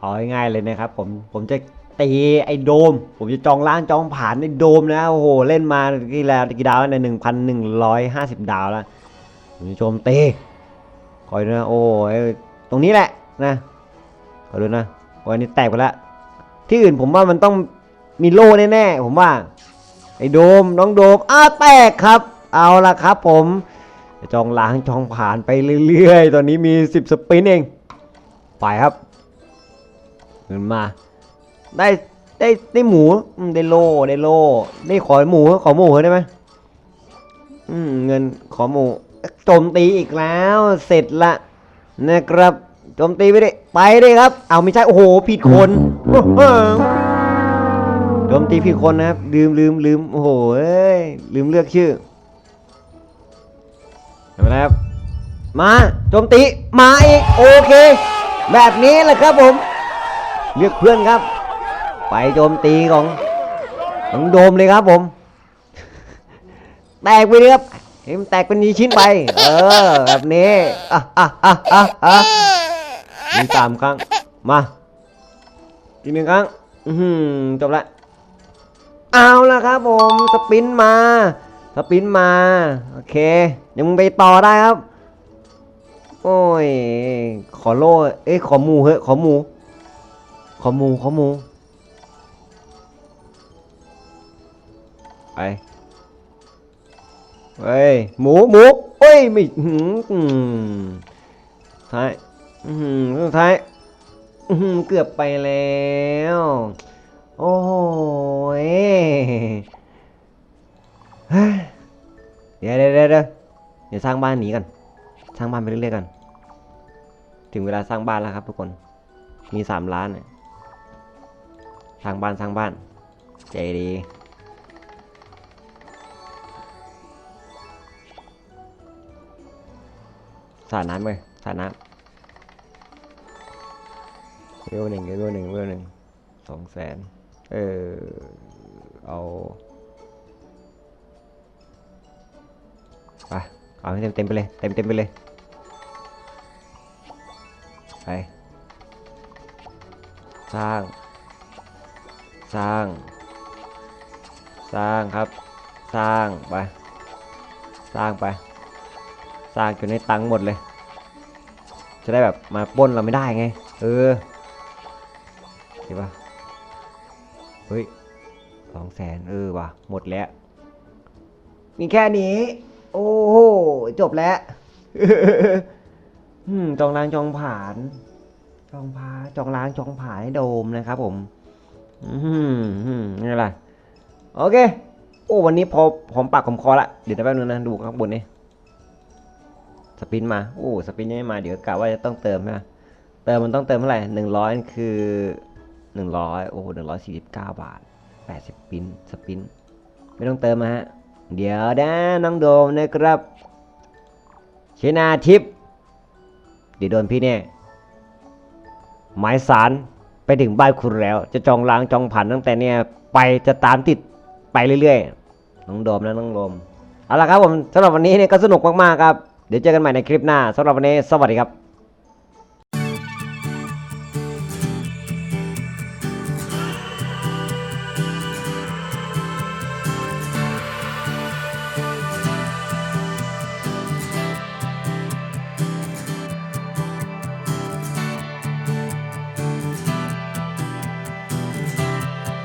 เอาง่ายๆเลยนะครับผมผมจะตีไอ้โดม ผมจะจองล้างจองผ่านไอ้โดมนะโอ้โหเล่นมากี่แล้วกี่ดาวแล้วในหนึ่งพันหนึ่งร้อยห้าสิบดาวแล้วผมจะโจมตีคอยดูนะโอ้ยตรงนี้แหละนะคอยดูนะโอ้ยอันนี่แตกไปแล้วที่อื่นผมว่ามันต้องมีโล่แน่ๆผมว่าไอ้โดมน้องโดมอ้าแตกครับ เอาละครับ ผมจองล้างจองผ่านไปเรื่อยๆ ตอนนี้มี 10 สปินเอง ไปครับ เงินมา ได้ได้ได้หมูได้โล่ได้โล่ได้ขอหมูขอหมูได้ไหมอืมเงินขอหมูโจมตีอีกแล้วเสร็จละนะครับโจมตีไปดิไปดิครับ เอาไม่ใช่โอ้โหผิดคนโจมตีผิดคนนะครับลืมลืมลืมโอ้โหเอ้ลืมเลือกชื่อเห็นไหมครับมาโจมตีมาอีกโอเค แบบนี้แหละครับผม เลือกเพื่อนครับ ไปโจมตีของของโดมเลยครับผม แตกไปเลยครับเห็นมันแตกเป็นยีชิ้นไป เออ แบบนี้อะอะอะอะอะมีสามครั้ง มา อีกหนึ่งครั้ง อือหือจบละ เอาละครับผม สปินมา สปินมา โอเค ยังไปต่อได้ครับ โอ้ย ขอโล่ เอ้ยขอหมูเฮ้ยขอหมู ขอมูขอมู ไป เฮ้ย หมูหมูเฮ้ย ไม่หืมท้ายอืมสุดท้ายอื้อหือเกือบไปแล้ว โอ้ยเดี๋ยวเดี๋ยวเดี๋ยวเดี๋ยวสร้างบ้านหนีกัน สร้างบ้านไปเรื่อยๆกัน ถึงเวลาสร้างบ้านแล้วครับทุกคน มีสามล้านเนี่ย สร้างบ้านสร้างบ้าน ใจดี สาดน้ำไปสาดน้ำเวลหนึ่งเวลหนึ่งเวลหนึ่งสองแสนเออ เอาไปเอาให้เต็มเต็มไปเลย เต็มเต็มไปเลย ไป สร้าง สร้าง สร้างครับ สร้างไป สร้างไป สร้างจนให้ตังค์หมดเลย จะได้แบบมาป้นเราไม่ได้ไง เออเห็นปะเฮ้ยสองแสนเออว่ะ หมดแล้ว มีแค่นี้ โอ้โห จบแล้วอืมจองล้างจองผ่าน จองพาจองล้างจองผ่านให้โดมนะครับผม อืมนี่แหละโอเค โอ้ วันนี้พอหอมปากหอมคอละ เดี๋ยวแป๊บนึงนะ ดูข้างบนนี่ สปินมา โอ้ สปินยังไม่มา เดี๋ยวกะว่าจะต้องเติมนะ เติมมันต้องเติมเท่าไหร่หนึ่งร้อยคือหนึ่งร้อยโอ้หนึ่งร้อยสี่สิบเก้าบาทแปดสิบปิน สปิน ไม่ต้องเติมนะฮะ เดี๋ยวนะน้องโดมนะครับ ชนาทิพย์เดี๋ยวโดนพี่เนี่ยหมายสาร ไปถึงบ้านคุณแล้ว จะจองล้างจองผ่านตั้งแต่เนี่ยไปจะตามติดไปเรื่อยๆน้องโดมนะน้องโดมเอาละครับผมสำหรับวันนี้เนี่ยก็สนุกมากๆครับ เดี๋ยวเจอกันใหม่ในคลิปหน้าสำหรับวันนี้สวัสดีครับ